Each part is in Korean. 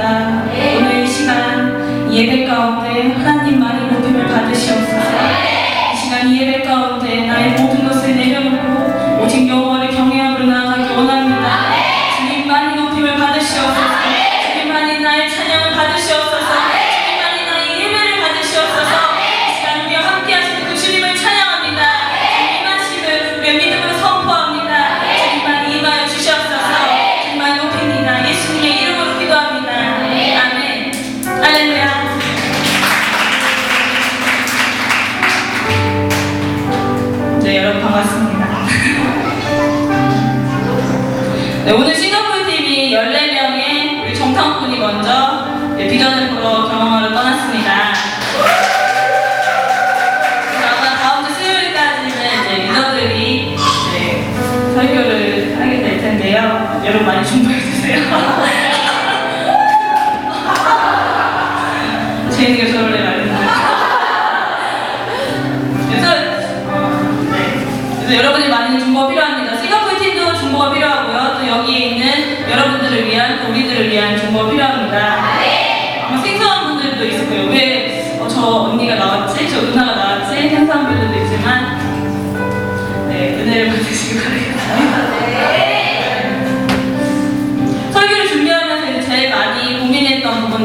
원합니다. 오늘 이 시간 이 예배 가운데 하나님만이 높임을 받으시옵소서. 여러분 많이 준비해주세요.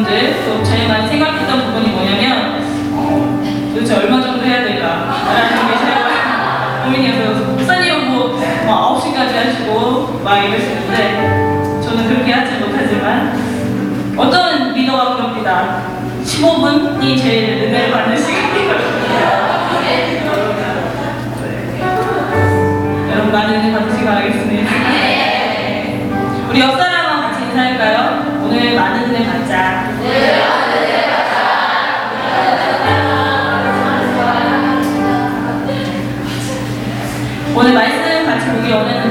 부분들, 또 많이 생각했던 부분이 뭐냐면, 어, 도대체 얼마 정도 해야 될까라는 게 제일 고민이어서, 목사님은 뭐, 뭐 9시까지 하시고, 막 이러시는데, 저는 그렇게 하지 못하지만, 어떤 리더가 그럽니다. 15분이 제일 은혜를 받는 시간이거든요. 여러분 많은 은혜 받으시기 바라겠습니다. 우리 옆 사람과 같이 인사할까요? 오늘 많은 은혜 받자. 오늘 말씀 같이 보기 원했는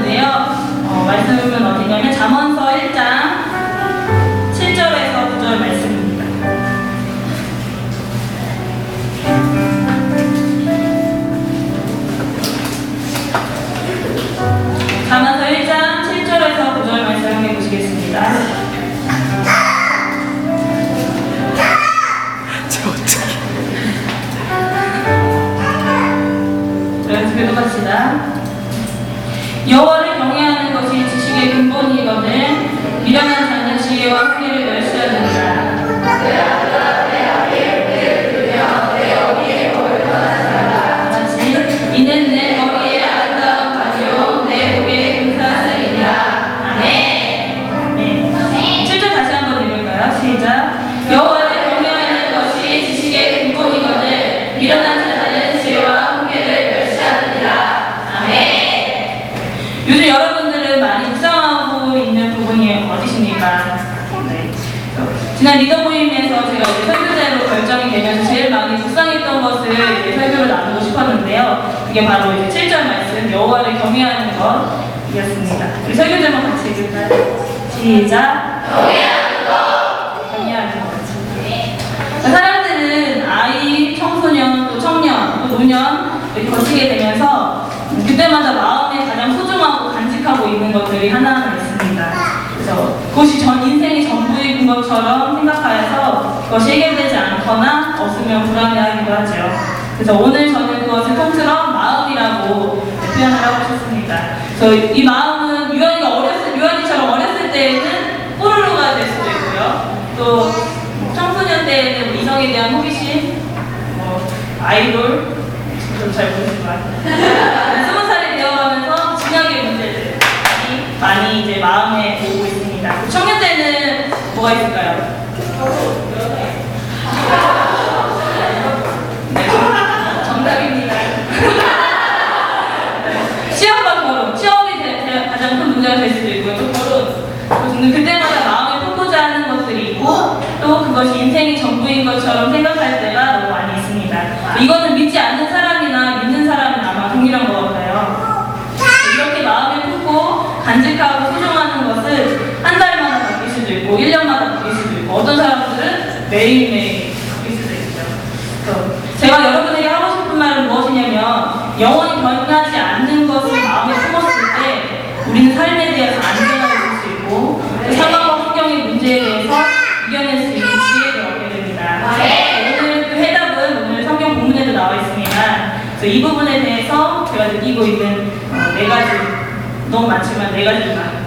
보갑시다. 여호와를 경외하는 것이 지식의 근본이거든 미련한 그게 바로 이제 7절 말씀 여호와를 경외하는 것이었습니다. 우리 설교자만 같이 읽을까요? 시작. 경외하는 것. 사람들은 아이, 청소년, 또 청년, 또 노년 이렇게 거치게 되면서 그때마다 마음에 가장 소중하고 간직하고 있는 것들이 하나하나 있습니다. 그래서 그것이 전 인생이 전부인 것처럼 생각하여서 그것이 해결되지 않거나 없으면 불안해하기도 하죠. 그래서 오늘 저 는 그것을 통틀어 마음이라고 표현을 하고 싶습니다. 그래서 이 마음은 유연이가 어렸을 유연이처럼 어렸을 때에는 뽀로로가 될 수도 있고요. 또 청소년 때에는 뭐 이성에 대한 호기심, 뭐 아이돌 좀잘 모르지만 스무 살이 되어가면서 진학의 문제들이 많이 이제 마음에 매일매일 바뀔 수도 있죠. 제가 여러분에게 하고 싶은 말은 무엇이냐면 영원히 변하지 않는 것을 마음에 품었을 때 우리는 삶에 대해서 안전하게 볼수 있고 그 상황과 환경의 문제에 대해서 이겨낼 수 있는 기회를 얻게 됩니다. 네. 오늘 그 해답은 오늘 성경 본문에도 나와 있습니다. 그래서 이 부분에 대해서 제가 느끼고 있는 어, 네 가지 너무 많지만 네 가지만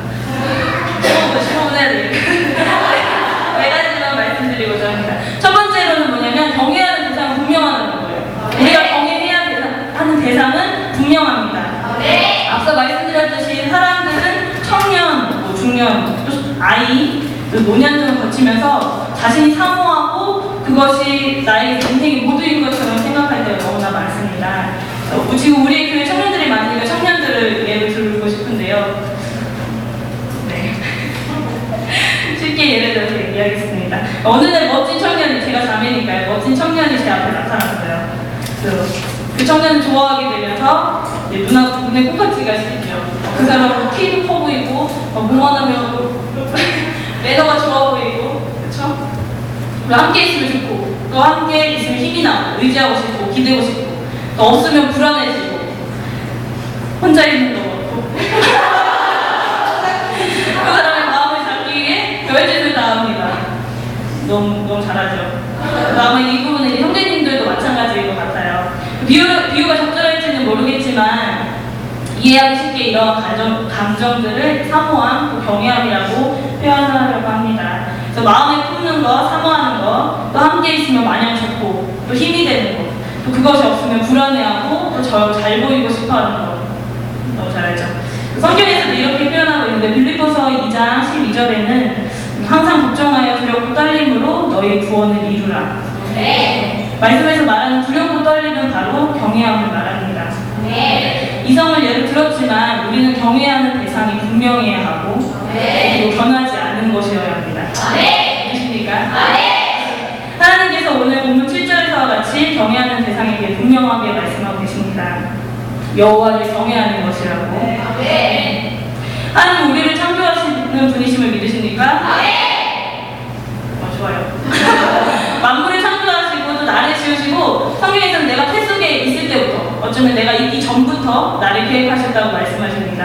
네. 실험을 해야 되니까 아이, 또 노년 등을 거치면서 자신이 사모하고 그것이 나의 인생의 모두인 것처럼 생각할 때가 너무나 많습니다. 어, 지금 우리 교회 청년들이 많으니까 청년들을 예를 들고 싶은데요. 네. 쉽게 예를 들어서 얘기하겠습니다. 어느 날 멋진 청년이, 제가 자매니까요. 멋진 청년이 제 앞에 나타났어요. 그, 그 청년을 좋아하게 되면서 눈에 꽃같이가 시죠. 그 사람은 키도 커 보이고, 어, 무만하면 매너가 좋아 보이고? 그리고 함께 있으면 좋고, 또 함께 있으면 힘이 나고, 의지하고 싶고, 기대고 싶고, 또 없으면 불안해지고, 혼자 있는 거 같고. 그 사람의 마음을 잡기 위해 별짓을 다 합니다. 너무, 너무 잘하죠. 아마 이 부분은 형제님들도 마찬가지일 것 같아요. 비유, 비유가 적절할지는 모르겠지만, 이해하기 쉽게 이런 감정, 감정들을 사모함, 또 경외함이라고 표현하려고 합니다. 그래서 마음에 품는 거, 사모하는 거, 또 함께 있으면 마냥 좋고, 또 힘이 되는 거, 또 그것이 없으면 불안해하고, 또 잘 보이고 싶어 하는 거. 너무 잘 알죠? 성경에서도 이렇게 표현하고 있는데 빌립보서 2장 12절에는 항상 걱정하여 두렵고 떨림으로 너희 구원을 이루라. 말씀에서 말하는 두렵고 떨림은 바로 경외함을 말합니다. 이성을 예로 들었지만 우리는 경외하는 대상이 분명해야 하고 그리고 변하지 않는 것이어야 합니다. 믿으십니까? 하나님께서 오늘 본문 7절에서와 같이 경외하는 대상에게 분명하게 말씀하고 계십니다. 여호와를 경외하는 것이라고. 하나님 우리를 창조하시는 분이심을 믿으십니까? 어, 좋아요. 또 나를 지으시고 성경에서는 내가 태 속에 있을 때부터 어쩌면 내가 있기 전부터 나를 계획하셨다고 말씀하십니다.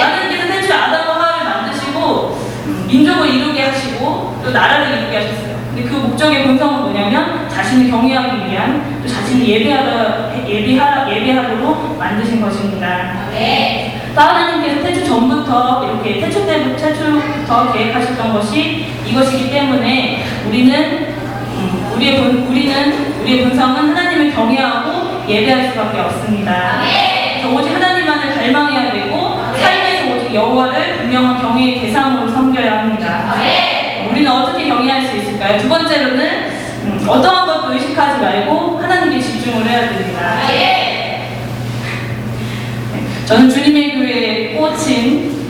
하나님께서 태초에 아담과 하와를 만드시고 음, 민족을 이루게 하시고 또 나라를 이루게 하셨어요. 근데 그 목적의 본성은 뭐냐면 자신을 경외하기 위한 또 자신을 예배하라, 예배하라, 예배하도록 만드신 것입니다. 또 하나님께서 태초 전부터 이렇게 태초 때부터 태초부터 계획하셨던 것이 이것이기 때문에 우리는 음, 우리의 본 우리는 우리의 본성은 하나님을 경외하고 예배할 수밖에 없습니다. 오직 하나님만을 갈망해야 되고 삶에서 오직 여호와를 분명한 경외의 대상으로 섬겨야 합니다. 우리는 어떻게 경외할 수 있을까요? 두 번째로는 음, 어떠한 것도 의식하지 말고 하나님께 집중을 해야 됩니다. 저는 주님의 교회에 꽂힌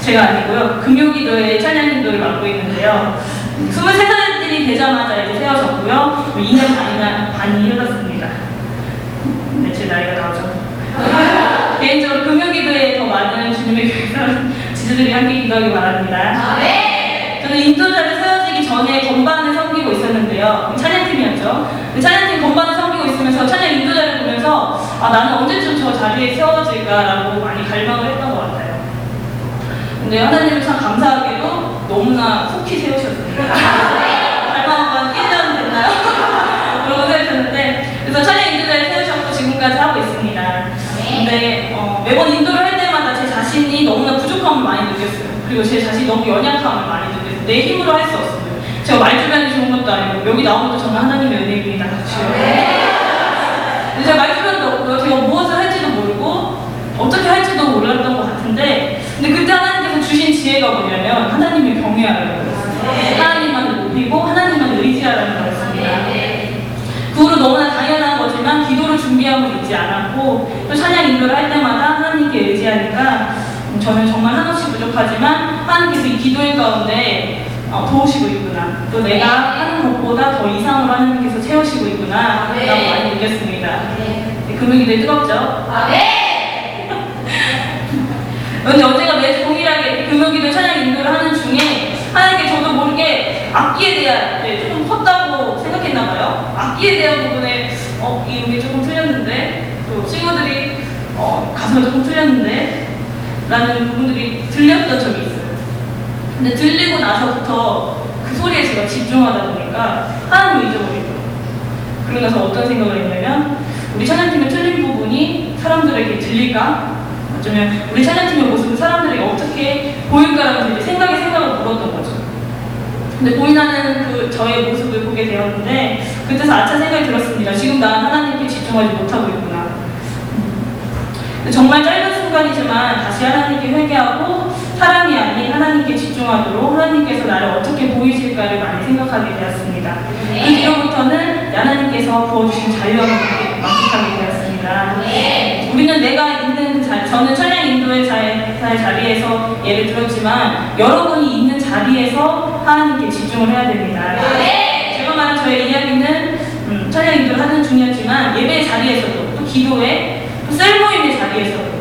제가 아니고요. 금요기도의 찬양인도를 맡고 있는데요. 23살들이 되자마자 이제 세워졌고요. 2년 반이나 반이 흘렀습니다. 네, 제 나이가 나오죠. 개인적으로 금요기도에 더 많은 주님의 교회 지주들이 함께 기도하기 바랍니다. 저는 인도자를 세워지기 전에 건반을 섬기고 있었는데요. 찬양팀이었죠. 그 찬양팀 건반을 섬기고 있으면서 찬양 인도자를 보면서 아, 나는 언제쯤 저 자리에 세워질까라고 많이 갈망을 했던 것 같아요. 근데 하나님은 참 감사하게도 너무나 속히 세우셨습니다. 갈망한 건 1년 됐나요? 그러고 세우셨는데 그래서 찬양 인도자를 세우셨고 지금까지 하고 있습니다. 근데 어, 매번 인도를 할 때마다 제 자신이 너무나 부족함을 많이 느꼈어요. 그리고 제 자신이 너무 연약함을 많이 느꼈어요. 내 힘으로 할 수 없어요. 제가 말주변이 좋은 것도 아니고 여기 나온 것도 정말 하나님의 은혜입니다. 근데 제가 말주변도 없고요. 제가 무엇을 할지도 모르고 어떻게 할지도 몰랐던 것 같은데 근데 그때 하나님께서 주신 지혜가 뭐냐면 하나님을 경외하라는 거였어요. 하나님만을 높이고 하나님만 의지하라는 거였습니다. 그 후로 너무나 당연한 거지만 기도를 준비함 을 잊지 않았고 또 찬양 인도를 할 때마다 하나님께 의지하니까 음, 저는 정말 한없이 부족하지만 하나님께서 이 기도의 가운데 어, 도우시고 있구나. 또 내가 하는 것보다 더 이상으로 하나님께서 채우시고 있구나. 라고 많이 느꼈습니다. 네, 금요기도 뜨겁죠? 근데 어제가 매주 동일하게 금요기도 찬양 인도를 하는 중에 하나님께 저도 모르게 악기에 대한 네, 조금 컸다고 생각했나 봐요. 악기에 대한 부분에 어 이게 조금 틀렸는데 어 가사가 조금 틀렸는데 라는 부분들이 들렸던 적이 있어요. 근데 들리고 나서부터 그 소리에 제가 집중하다 보니까 하나님을 잊어버리고 그러고 나서 어떤 생각을 했냐면 우리 찬양팀의 틀린 부분이 사람들에게 들릴까? 어쩌면 우리 찬양팀의 모습은 사람들에게 어떻게 보일까라는 생각에 생각을 물었던 거죠. 근데 고민하는 그 저의 모습을 보게 되었는데 그때서 아차 생각이 들었습니다. 지금 난 하나님께 집중하지 못하고 정말 짧은 순간이지만 다시 하나님께 회개하고 사람이 아닌 하나님께 집중하도록 하나님께서 나를 어떻게 보이실까를 많이 생각하게 되었습니다. 그 뒤로부터는 하나님께서 부어주신 자유함을 만족하게 되었습니다. 우리는 내가 있는 자, 저는 천양 인도의 자, 의 자리에서 예를 들었지만 여러분이 있는 자리에서 하나님께 집중을 해야 됩니다. 제가 말한 저의 이야기는 음, 천양 인도를 하는 중이었지만 예배의 자리에서도 또 기도회 또 셀 모임의 자리에서도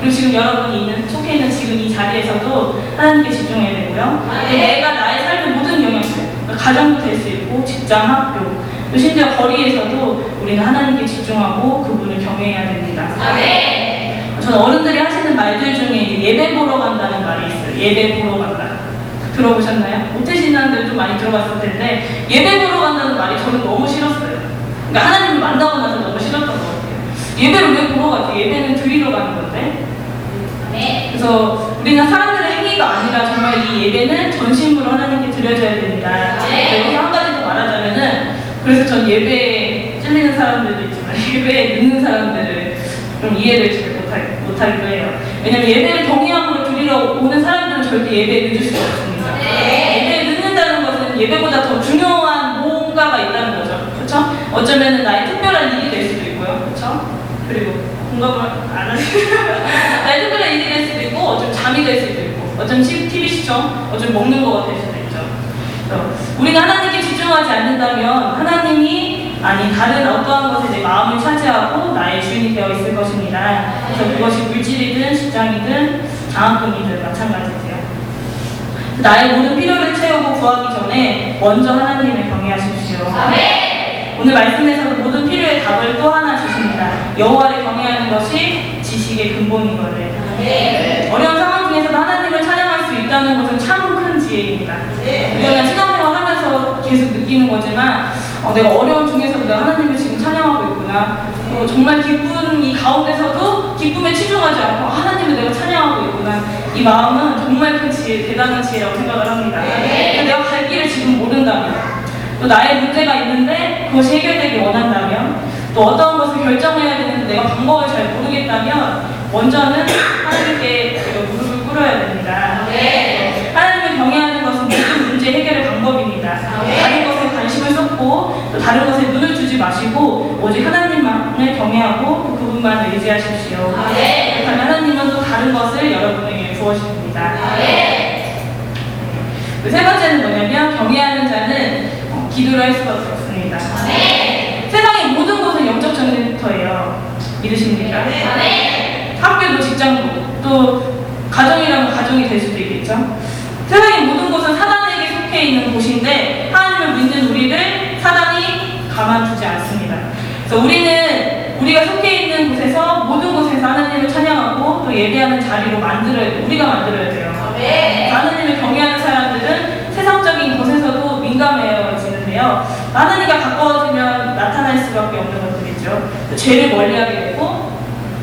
그리고 지금 여러분이 있는 속해 있는 지금 이 자리에서도 하나님께 집중해야 되고요. 또 내가 나의 삶의 모든 영역들 그러니까 가정도 될 수 있고 직장, 학교 또 심지어 거리에서도 우리는 하나님께 집중하고 그분을 경외해야 됩니다. 저는 어른들이 하시는 말들 중에 예배 보러 간다는 말이 있어요. 예배 보러 간다. 들어보셨나요? 모태신앙들 좀 많이 들어봤을 텐데 예배 보러 간다는 말이 저는 너무 싫었어요. 그러니까 하나님을 만나고 나서 너무 싫었던 것 같아요. 예배를 왜 보러 가지? 예배는 드리러 가는 건데. 그래서 우리는 사람들의 행위가 아니라 정말 이 예배는 전심으로 하나님께 드려져야 됩니다. 여기서 한 가지 더 말하자면은 그래서 전 예배에 찔리는 사람들도 있지만 예배에 늦는 사람들을 좀 이해를 잘 못할, 못하기도 해요. 왜냐면 예배를 경외함으로 드리러 오는 사람들은 절대 예배에 늦을 수가 없습니다. 예배에 늦는다는 것은 예배보다 더 중요한 뭔가가 있다는 거죠. 그렇죠? 어쩌면 나의 특별한 일이 될 수도 있고요. 그리고 공감을 안 하시는 특별한 일이 될 수도 있고 어쩌면 잠이 될 수도 있고 어쩌면 TV 시청, 어쩌면 먹는 거가 될 수도 있죠. 우리가 하나님께 집중하지 않는다면 하나님이 아니 다른 어떠한 것에 내 마음을 차지하고 나의 주인이 되어 있을 것입니다. 그래서 그것이 물질이든 직장이든 장학금이든 마찬가지세요. 나의 모든 필요를 채우고 구하기 전에 먼저 하나님을 경외하십시오. 오늘 말씀에서도 모든 필요의 답을 또 하나 주십니다. 여호와를 경외하는 것이 지식의 근본이거든. 어려운 상황 중에서도 하나님을 찬양할 수 있다는 것은 참 큰 지혜입니다. 우리가 그냥 신앙생활 하면서 계속 느끼는 거지만 어, 내가 어려운 중에서도 내가 하나님을 지금 찬양하고 있구나. 어, 정말 기쁜 이 가운데서도 기쁨에 치중하지 않고 아, 하나님을 내가 찬양하고 있구나. 이 마음은 정말 큰 지혜, 대단한 지혜라고 생각을 합니다. 내가 갈 길을 지금 모른다면 또 나의 문제가 있는데 그것이 해결되기 원한다면 또 어떤 것을 결정해야 되는데 내가 방법을 잘 모르겠다면 먼저는 하나님께 무릎을 꿇어야 됩니다. 하나님을 경외하는 것은 모든 문제 해결의 방법입니다. 다른 것에 관심을 쏟고 또 다른 것에 눈을 주지 마시고 오직 하나님만을 경외하고 또 그분만을 의지하십시오. 그렇다면 하나님은 또 다른 것을 여러분에게 부어주십니다. 그세 번째는 뭐냐면 경외하는 자는 어, 기도를 할 수밖에 없습니다. 세상의 모든 것은 영적 전쟁터예요. 믿으십니까? 학교도 직장도 또 가정이라면 가정이 될 수도 있겠죠. 세상의 모든 것은 사단에게 속해 있는 곳인데 하나님을 믿는 우리를 사단이 가만두지 않습니다. 그래서 우리는 우리가 속해 있는 곳에서 모든 곳에서 하나님을 찬양하고 또 예배하는 자리로 만들어야 돼. 우리가 만들어야 돼요. 하나님을 경외하는 사람들은 세상적인 것에서도 민감해 지는데요. 하나님과 가까워지면 나타날 수밖에 없는 것들이죠. 또 죄를 멀리하게 되고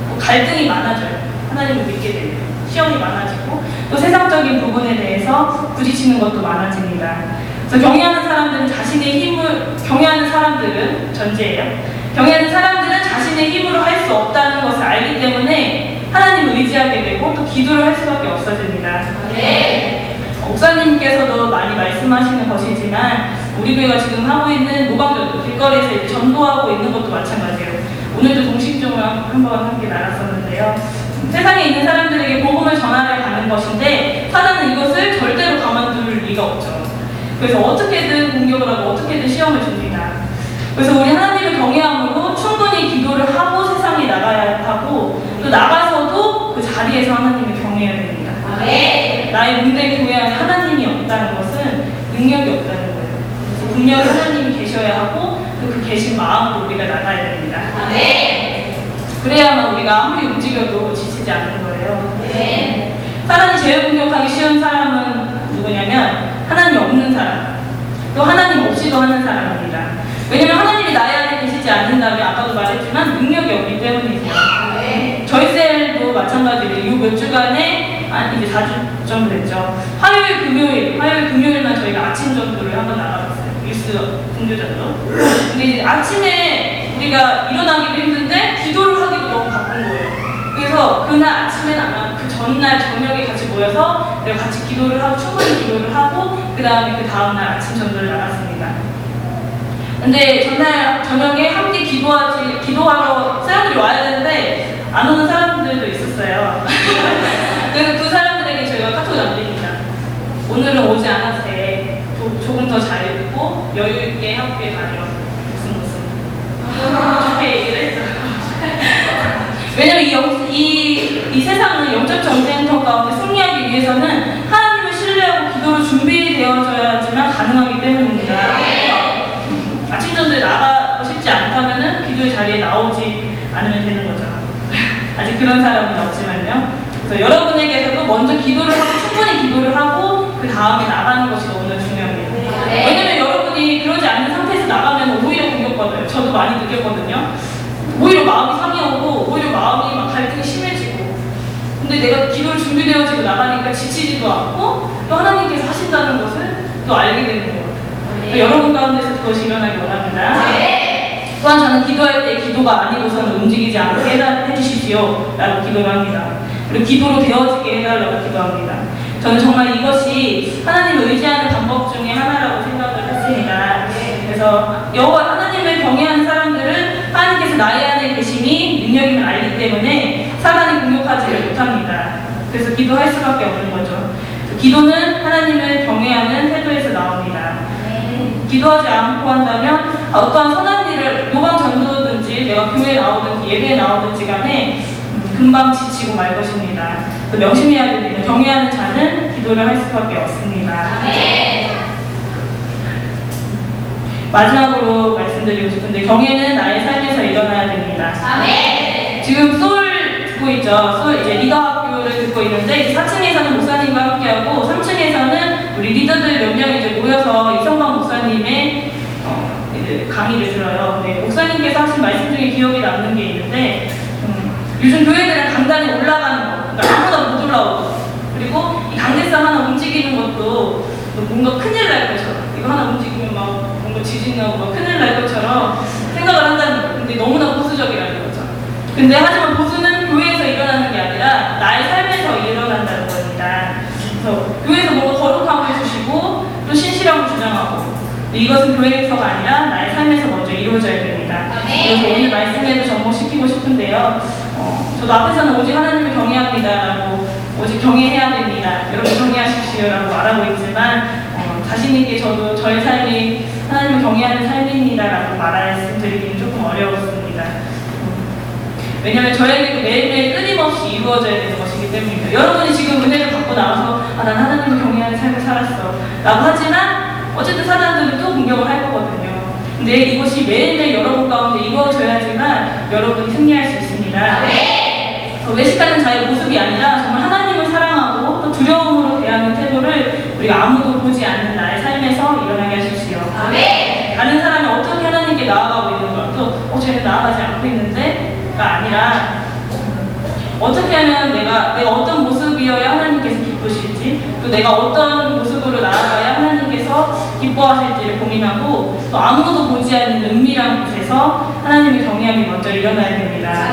또 갈등이 많아져요. 하나님을 믿게 되면 시험이 많아지고 또 세상적인 부분에 대해서 부딪히는 것도 많아집니다. 그래서 경외하는 사람들은 자신의 힘을 경외하는 사람들은 전제예요. 경외하는 사람들은 자신의 힘으로 할 수 없다는 것을 알기 때문에 하나님을 의지하게 되고 또 기도를 할 수밖에 없어집니다. 목사님께서도 많이 말씀하시는 것이지만 우리 교회가 지금 하고 있는 모방전도 길거리에서 이제 전도하고 있는 것도 마찬가지예요. 오늘도 동식종을 한번 함께 나눴었는데요. 세상에 있는 사람들에게 복음을 전하러 가는 것인데 사단은 이것을 절대로 가만둘 리가 없죠. 그래서 어떻게든 공격을 하고 어떻게든 시험을 줍니다. 그래서 우리 하나님을 경외함으로 충분히 기도를 하고 세상에 나가야 하고 또 나가서도 그 자리에서 하나님을 경외해야 됩니다. 나의 문제 교회 안에 하나님이 없다는 것은 능력이. 그래서 분명히 하나님이 계셔야 하고 그 계신 마음으로 우리가 나가야 됩니다. 아, 네. 그래야만 우리가 아무리 움직여도 지치지 않는 거예요. 네. 사람이 제일 공격하기 쉬운 사람은 누구냐면 하나님 없는 사람, 또 하나님 없이도 하는 사람입니다. 왜냐면 하나님이 나의 안에 계시지 않는다면 아까도 말했지만 능력이 없기 때문이죠. 아, 네. 저희 셀도 마찬가지로 이몇 주간에 아니 이제 4주 정도 됐죠. 화요일 금요일 화요일 금요일만 저희가 아침 정도를 한번 나가봤어요. 뉴스 공교전도. 근데 아침에 우리가 일어나기도 힘든데 기도를 하기도 너무 바쁜 거예요. 그래서 그날 아침엔 안 하고 그 전날 저녁에 같이 모여서 내가 같이 기도를 하고 충분히 기도를 하고 그 다음에 그 다음날 아침 전도를 나갔습니다. 근데 전날 저녁에 함께 기도하지 기도하러 사람들이 와야 되는데 안 오는 사람들도 있었어요. 그래서 그 사람들에게 저희가 카톡 남깁니다. 오늘은 오지 않아도 돼. 조, 조금 더 잘 읽고 여유 있게 학교에 다녀. 무슨 무슨 좋게 얘기를 했죠. 왜냐면 이, 영, 이, 이 세상은 영적 전쟁터 가운데 승리하기 위해서는 하나님을 신뢰하고 기도로 준비되어져야지만 가능하기 때문입니다. 음, 아침 전도에 나가고 싶지 않다면은 기도의 자리에 나오지 않으면 되는 거죠. 아직 그런 사람은 없지만요. 그래서 여러분에게서도 먼저 기도를 하고 충분히 기도를 하고 그 다음에 나가는 것이 너무나 중요합니다. 왜냐면 저도 많이 느꼈거든요. 오히려 마음이 상해 오고 오히려 마음이 막 갈등이 심해지고 근데 내가 기도를 준비되어지고 나가니까 지치지도 않고 또 하나님께서 하신다는 것을 또 알게 되는 거예요. 그러니까 여러분 가운데서 그것이 일어나기 원합니다. 또한 저는 기도할 때 기도가 아니고서는 움직이지 않게 해주십시오 라고 기도를 합니다. 그리고 기도로 되어지게 해달라고 기도합니다. 저는 정말 이것이 하나님을 의지하는 방법 중에 하나라고 생각을 했습니다. 그래서 여호와 하나 나의 안에 계심이 능력임을 알기 때문에 사단이 공격하지를 못합니다. 그래서 기도할 수밖에 없는 거죠. 기도는 하나님을 경외하는 태도에서 나옵니다. 기도하지 않고 한다면 어떠한 선한 일을 요방 전도든지 내가 교회에 나오든지 예배에 나오든지 간에 음, 금방 지치고 말 것입니다. 또 명심해야 됩니다. 경외하는 자는 기도를 할 수밖에 없습니다. 마지막으로 말씀 드리고 싶은데 경외는 나의 삶에서 일어나야 됩니다. 지금 소울 듣고 있죠. 소울 이제 리더 학교를 듣고 있는데 4층에서는 목사님과 함께하고 3층에서는 우리 리더들 몇 명이 이제 모여서 이성광 목사님의 어, 강의를 들어요. 근데 목사님께서 하신 말씀 중에 기억에 남는 게 있는데 음, 요즘 교회들은 강단에 올라가는 거, 그러니까 아무나 못 올라오고 그리고 이 강대상 하나 움직이는 것도 뭔가 큰일 날 것처럼 이거 하나 움직이면 막 뭔가 지진 나고 막 큰일 날 것처럼 생각을 한다는 거예요. 근데 너무나 보수적이라는 거죠. 근데 하지만 보수는 교회에서 일어나는 게 아니라 나의 삶에서 일어난다는 겁니다. 그래서 교회에서 뭔가 거룩함을 주시고 또 신실함을 주장하고 이것은 교회에서가 아니라 나의 삶에서 먼저 이루어져야 됩니다. 그래서 오늘 말씀에도 접목시키고 싶은데요. 어, 저도 앞에서는 오직 하나님을 경외합니다라고 오직 경외해야 됩니다. 여러분 경외하십시오라고 말하고 있지만 어, 자신 있게 저도 저의 삶이 하나님을 경외하는 삶입니다라고 말씀드리기는 조금 어려웠습니다. 왜냐하면 저에게도 매일매일 끊임없이 이루어져야 되는 것이기 때문입니다. 여러분이 지금 은혜를 받고 나와서 아, 난 하나님을 경외하는 삶을 살았어 라고 하지만 어쨌든 사람들은 또 공격을 할 거거든요. 근데 이것이 매일매일 여러분 가운데 이루어져야지만 여러분이 승리할 수 있습니다. 어, 외식하는 자의 모습이 아니라 정말 하나님 우리가 아무도 보지 않는 나의 삶에서 일어나게 하십시오. 다른 사람이 어떻게 하나님께 나아가고 있는 걸, 또, 어, 쟤는 나아가지 않고 있는데?가 아니라, 어떻게 하면 내가, 내가 어떤 모습이어야 하나님께서 기쁘실지, 또 내가 어떤 모습으로 나아가야 하나님께서 기뻐하실지를 고민하고, 또 아무도 보지 않는 은밀한 곳에서 하나님의 경외함이 먼저 일어나야 됩니다.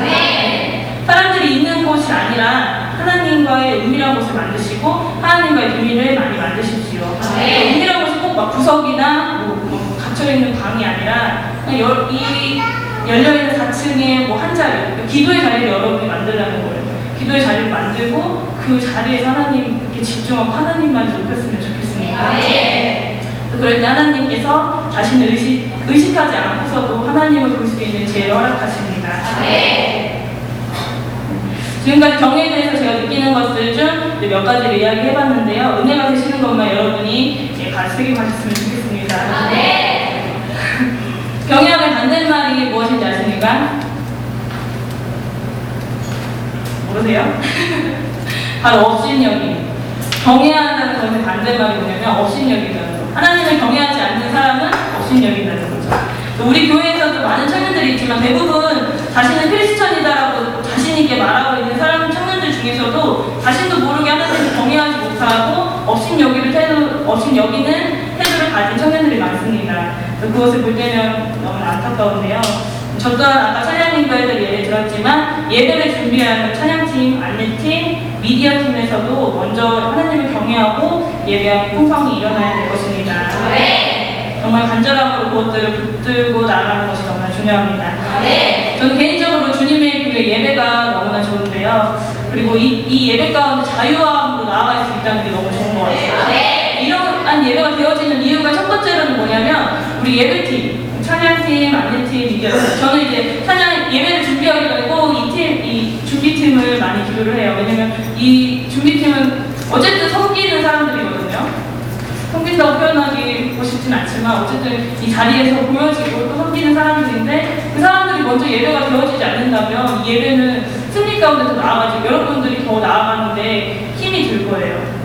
사람들이 있는 곳이 아니라 하나님과의 은밀한 곳을 만드시고 하나님과의 비밀을 많이 만드십시오. 네. 은밀한 곳이 꼭 막 구석이나 뭐, 뭐 갇혀 있는 방이 아니라 그냥 열, 이 열려 있는 4층에 뭐 한 자리, 기도의 자리를 여러분이 만들라는 거예요. 기도의 자리를 만들고 그 자리에서 하나님께 집중하고 하나님만 높였으면 좋겠습니다. 그럴 때 하나님께서 자신을 의식, 의식하지 않고서도 하나님을 볼 수 있는 지혜를 허락하십니다. 지금까지 경애에 대해서 제가 느끼는 것들 중 몇 가지를 이야기해봤는데요. 은혜가 되시는 것만 여러분이 예, 가지고 가셨으면 좋겠습니다. 경영의 반대말이 무엇인지 아십니까? 모르세요? 바로 업신여김. 경외한다는 것의 반대말이 뭐냐면 업신여김이라는 거. 하나님을 경외하지 않는 사람은 업신여긴다는 거죠. 또 우리 교회에서도 많은 청년들이 있지만 대부분 자신은 크리스천이다라고 자신 있게 말하고 있는 사람 청년들 중에서도 자신도 모르게 하나님을 경외하지 못하고 없인 여기를 태도 업신 여기는 태도를 가진 청년들이 많습니다. 그것을 볼 때면 너무 안타까운데요. 저 또한 아까 찬양인과에서 예를 들었지만 예배를 준비하는 찬양팀, 안내팀, 미디어팀에서도 먼저 하나님을 경외하고 예배하는 풍성이 일어나야 될 것입니다. 네. 정말 간절함으로 그것들을 붙들고 나가는 것이 정말 중요합니다. 네. 저는 개인적으로 주님의 그 예배가 너무나 좋은데요. 그리고 이, 이 예배 가운데 자유함으로 나아갈 수 있다는 게 너무 좋은 것 같아요. 이러한 예배가 되어지는 이유가 첫 번째로는 뭐냐면 우리 예배팀, 찬양팀, 안내팀, 이게 저는 이제 찬양 예배를 준비하기 전에 꼭이 팀, 이 준비팀을 많이 기도를 해요. 왜냐면 이 준비팀은 어쨌든 섬기는 사람들이거든요. 섬긴다고 표현하기 싶진 않지만 어쨌든 이 자리에서 보여지고 또 섬기는 사람들인데 그 사람들이 먼저 예배가 되어지지 않는다면 이 예배는 승리 가운데 더 나아가지고 여러분들이 더 나아가는데 힘이 들 거예요.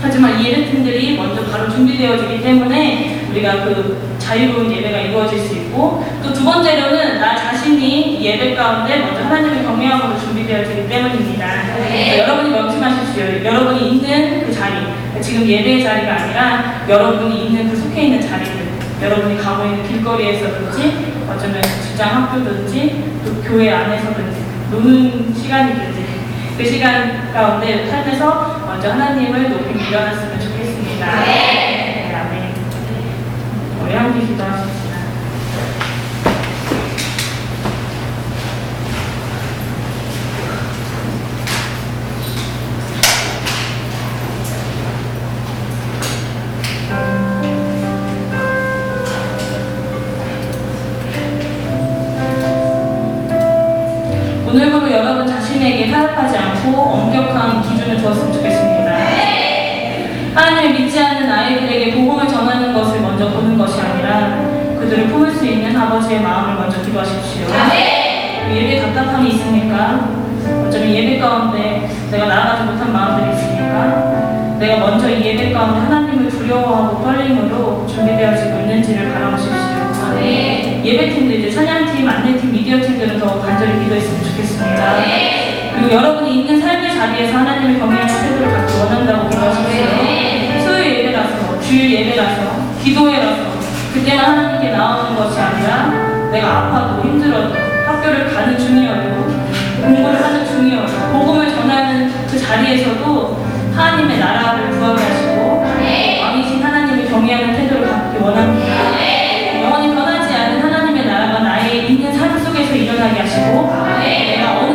하지만 이 예배팀들이 먼저 바로 준비되어지기 때문에 우리가 그 자유로운 예배가 이루어질 수 있고 또 두 번째로는 나 자신이 이 예배 가운데 먼저 하나님을 경외함으로 준비되어지기 때문입니다. 그래서 여러분이 명심하십시오. 여러분이 있는 그 자리, 지금 예배의 자리가 아니라 여러분이 있는 그 속해 있는 자리들, 여러분이 가고 있는 길거리에서든지 어쩌면 직장 학교든지 또 교회 안에서든지 노는 시간이든지 그 시간 가운데 삶에서 먼저 하나님을 높이 일어났으면 좋겠습니다. 네, 아멘. 우리 함께 기도하십시다. 오 타협하지 않고 엄격한 기준을 두었으면 좋겠습니다. 하나님을 믿지 않는 아이들에게 복음을 전하는 것을 먼저 보는 것이 아니라 그들을 품을 수 있는 아버지의 마음을 먼저 기도하십시오. 예배 답답함이 있습니까? 어쩌면 예배 가운데 내가 나아가지 못한 마음들이 있습니까? 내가 먼저 이 예배 가운데 하나님을 두려워하고 떨림으로 준비되어지고 있는지를 바라보십시오. 예배팀들 이제 찬양팀, 안내팀, 미디어팀들은 더 간절히 기도했으면 좋겠습니다. 그리고 여러분이 있는 삶의 자리에서 하나님을 경외하는 태도를 갖기 원한다고 기도하십시오. 수요일 예배라서, 주일 예배라서, 기도회라서 그때만 하나님께 나오는 것이 아니라 내가 아파도 힘들어도 학교를 가는 중이어도 공부를 하는 중이어도 복음을 전하는 그 자리에서도 하나님의 나라를 구하게 하시고 왕이신 하나님을 경외하는 태도를 갖기 원합니다. 영원히 변하지 않은 하나님의 나라가 나의 있는 삶 속에서 일어나게 하시고 내가